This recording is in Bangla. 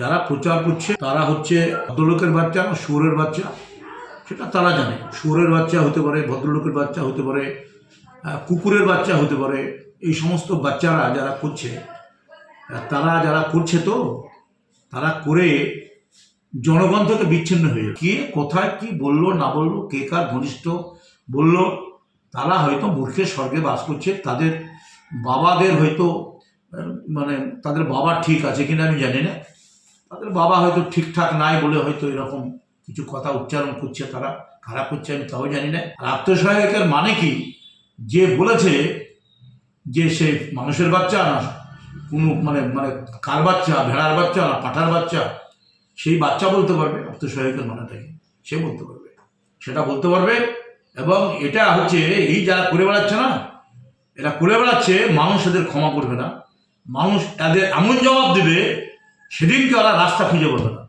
যারা প্রচার করছে, তারা হচ্ছে ভদ্রলোকের বাচ্চা না শুয়োরের বাচ্চা। সেটা তারা জানে। শুয়োরের বাচ্চা হতে পারে, ভদ্রলোকের বাচ্চা হতে পারে কুকুরের বাচ্চা হতে পারে। এই সমস্ত বাচ্চারা যারা করছে তারা যারা করছে তো, তারা করে জনগণ থেকে বিচ্ছিন্ন হয়ে। কে কোথায় কি বলল, না বলল, কে কার ঘনিষ্ঠ বলল, তারা হয়তো মূর্খের স্বর্গে বাস করছে। তাদের বাবাদের হয়তো মানে তাদের বাবা ঠিক আছে কিনা আমি জানি না। তাদের বাবা হয়তো ঠিকঠাক নাই বলে হয়তো এরকম কিছু কথা উচ্চারণ করছে, তারা খারাপ করছে, আমি তাও জানি না। আর আত্মসহায়কের মানে কি? যে বলেছে যে সে মানুষের বাচ্চা না, কোনো মানে মানে কার বাচ্চা, ভেড়ার বাচ্চা না, পাঠার বাচ্চা, সেই বাচ্চা বলতে পারবে, আত্মসহায়কের মানেটা কি? সে বলতে পারবে। সেটা বলতে পারবে এবং এটা হচ্ছে, এই যারা করে বেড়াচ্ছে না, এরা করে বেড়াচ্ছে, মানুষ এদের ক্ষমা করবে না। মানুষ এদের এমন জবাব দেবে সেদিনকে ওরা রাস্তা খুঁজে পাবে না।